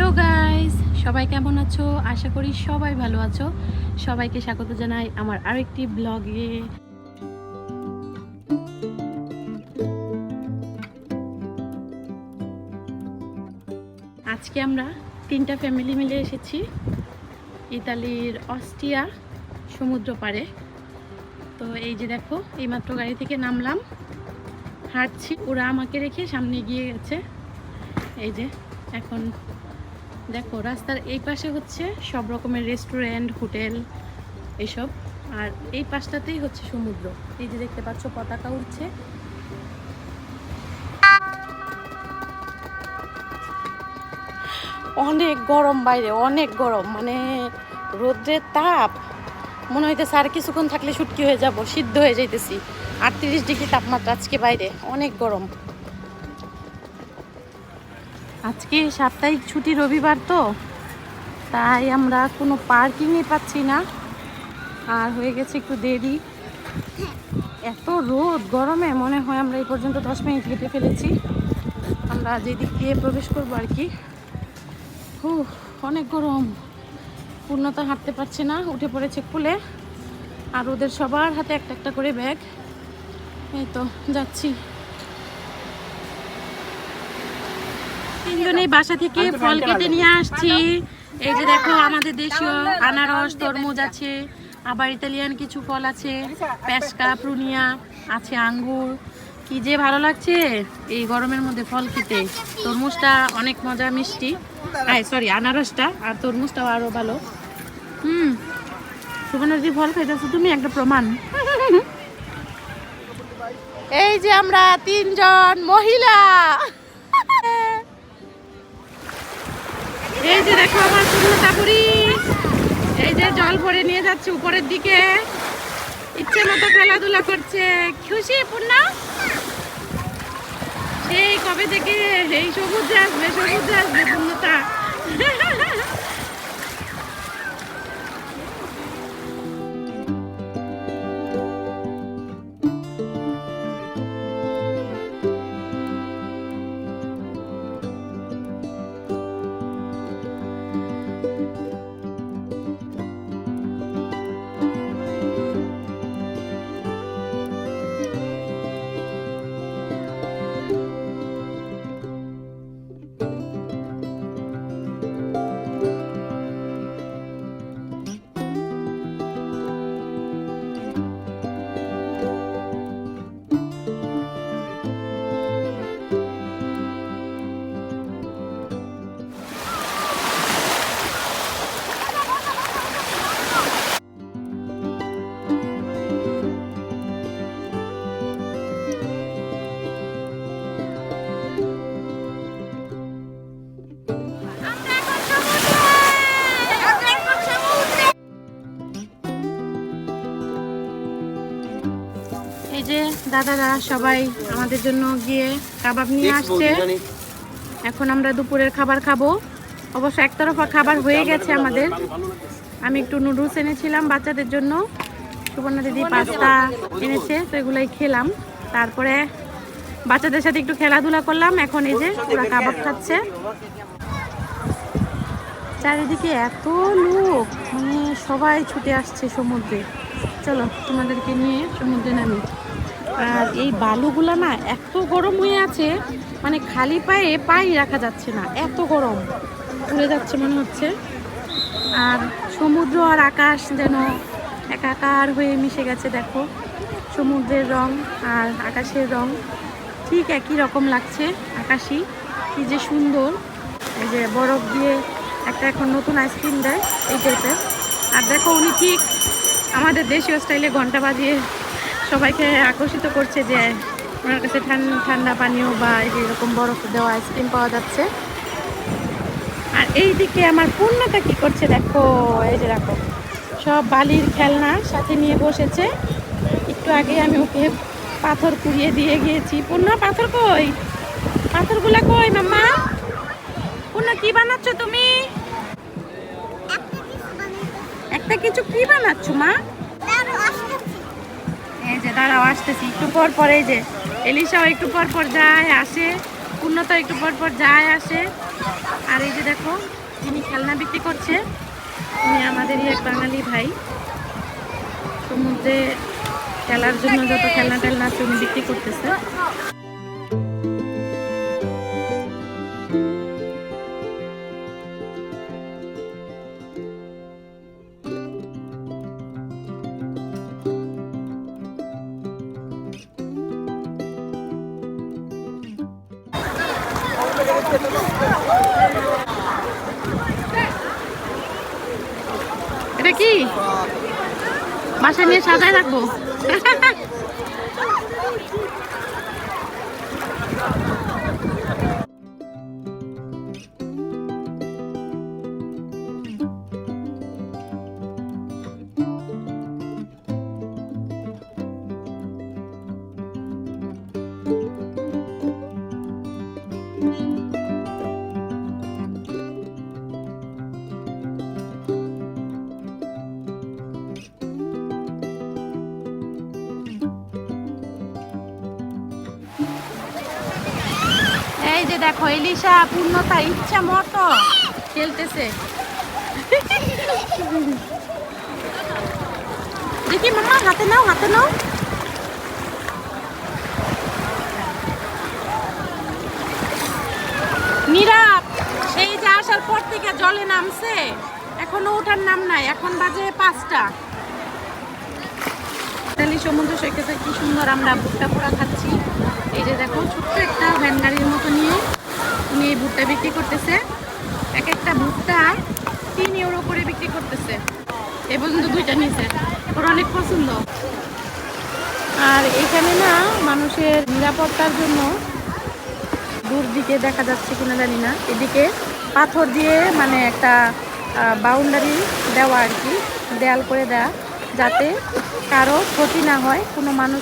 Hello guys সবাই কেমন আছো? আশা করি সবাই ভালো আছো। সবাইকে স্বাগত জানাই আমার আরেকটি ব্লগে আজকে আমরা তিনটা ফ্যামিলি মিলে এসেছি। ইতালির অস্ট্রিয়া সমুদ্র পাড়ে। তো এই যে দেখো, এইমাত্র গাড়ি থেকে নামলাম। হাঁটছি। ওরা আমাকে রেখে সামনে গিয়ে গেছে। এই যে, এখন দেখো, রাস্তার এই পাশে হচ্ছে সব রকমের রেস্টুরেন্ট হোটেল এসব আর এই পাশটাতেই হচ্ছে সমুদ্র। এই যে দেখতে পাচ্ছ, পতাকা উঠছে অনেক গরম বাইরে, অনেক গরম। মানে রোদ্রের তাপ। মনে হইতেছে আর কিছুক্ষণ থাকলে শুটকি হয়ে যাব, সিদ্ধ হয়ে যাইতেছি। আটত্রিশ ডিগ্রি তাপমাত্রা আজকে বাইরে, অনেক গরম। আজকে সাপ্তাহিক ছুটি রবিবার তো, তাই আমরা কোনো পার্কিংয়ে পাচ্ছি না। আর হয়ে গেছে একটু দেরি। এত রোদ, গরমে মনে হয় আমরা এই পর্যন্ত দশ মিনিট হেঁটে ফেলেছি। আমরা যেদিক দিয়ে প্রবেশ করব আর কি। হু, অনেক গরম। পূর্ণতা হাঁটতে পারছে না, উঠে পড়েছে খুলে। আর ওদের সবার হাতে একটা একটা করে ব্যাগ। এই তো, যাচ্ছি। তিনজনেই বাসা থেকে ফল কেটে নিয়ে আসছি। এই যে দেখো আমাদের দেশীয় আনারস তরমুজ আছে আবার ইতালিয়ান কিছু ফল আছে পেস্কা প্রুনিয়া আছে আঙ্গুর। কি যে ভালো লাগছে এই গরমের মধ্যে ফল খেতে। তরমুজটা অনেক মজা মিষ্টি। হ্যাঁ সরি আনারসটা আর তরমুজটাও আরও ভালো। হুম সুবর্ণজি ফল খাইতেছো? তুমি একটা প্রমাণ। এই যে আমরা তিনজন মহিলা। এই যে দেখো আমার পূর্ণতা তাপুরি এই যে জল ভরে নিয়ে যাচ্ছে উপরের দিকে। ইচ্ছে মতো খেলাধুলা করছে। খুশি, পূর্ণা? সেই কবে থেকে? এই সবুজ আসবে সমুদ্রে আসবে, পূর্ণতা। দাদারা সবাই আমাদের জন্য গিয়ে কাবাব নিয়ে আসছে। এখন আমরা দুপুরের খাবার খাব। অবশ্য একতরফা খাবার হয়ে গেছে আমাদের। আমি একটু নুডলস এনেছিলাম বাচ্চাদের জন্য। সুবর্ণা দিদি। পাস্তা এনেছে তো এগুলাই খেলাম। তারপরে বাচ্চাদের সাথে একটু খেলাধুলা করলাম। এখন এই যে ওরা কাবাব খাচ্ছে। চারিদিকে এত লোক। মানে সবাই ছুটে আসছে সমুদ্রে। চলো তোমাদেরকে নিয়ে সমুদ্রে নামি। আর এই বালুগুলো না এত গরম হয়ে আছে মানে খালি পায়ে পাই রাখা যাচ্ছে না, এত গরম। উড়ে যাচ্ছে মনে হচ্ছে। আর সমুদ্র আর আকাশ যেন একাকার হয়ে মিশে গেছে, দেখো। সমুদ্রের রং আর আকাশের রং ঠিক একই রকম লাগছে, আকাশি। কি যে সুন্দর। এই যে বরফ দিয়ে একটা এখন নতুন আইসক্রিম দেয়, এই টাইপের আর দেখো উনি ঠিক আমাদের দেশীয় স্টাইলে ঘণ্টা বাজিয়ে সবাইকে আকর্ষিত করছে যে ওনার কাছে ঠান্ডা পানীয় বা এরকম বরফ দেওয়া আইসক্রিম পাওয়া যাচ্ছে। আর এই দিকে আমার পূর্ণতা কি করছে দেখো, এই যে দেখো, সব বালির খেলনা সাথে নিয়ে বসেছে। একটু আগে আমি ওকে পাথর কুড়িয়ে দিয়ে গিয়েছি। পূর্ণ, পাথর কই? পাথরগুলা কই মাম্মা? পূর্ণ, কি বানাচ্ছ তুমি? একটা কিছু কি বানাচ্ছ মা? এই যে, দাঁড়াও, আসতেছি। একটু পর পর এই যে, এলিশাও একটু পর পর যায়, আসে। পূর্ণতা একটু পর পর যায়, আসে। আর এই যে দেখো যিনি খেলনা বিক্রি করছে। উনি আমাদেরই এক বাঙালি ভাই। সমুদ্রে খেলার জন্য যত খেলনা টেলনা আছে, উনি বিক্রি করতেছে। এটা কি? বাসা নিয়ে সাজায় রাখব। এই যে দেখো, এলিশা, পূর্ণতা, ইচ্ছা মতো খেলতেছে। দেখি, মামা, হাতে নাও হাতে নাও। নীরব, সেই যে আসার পর থেকে জলে নামছে। এখনও ওঠার নাম নাই, এখন বাজে পাঁচটা। ইতালি সমুদ্র সৈকতে কি সুন্দর আমরা ভুট্টা পোড়া খাচ্ছি। এই যে দেখো, ছোট্ট একটা ভ্যান গাড়ির মতো নিয়ে উনি এই ভুট্টা বিক্রি করতেছে। এক একটা ভুট্টা তিন ইউরো করে বিক্রি করতেছে। এ পর্যন্ত দুইটা নিয়েছে। ওর অনেক পছন্দ। আর এখানে না মানুষের নিরাপত্তার জন্য দূর দিকে দেখা যাচ্ছে কিনা জানি না। এদিকে পাথর দিয়ে মানে একটা বাউন্ডারি দেওয়া আর কি, দেয়াল করে দেওয়া যাতে কারও ক্ষতি না হয় কোনো মানুষ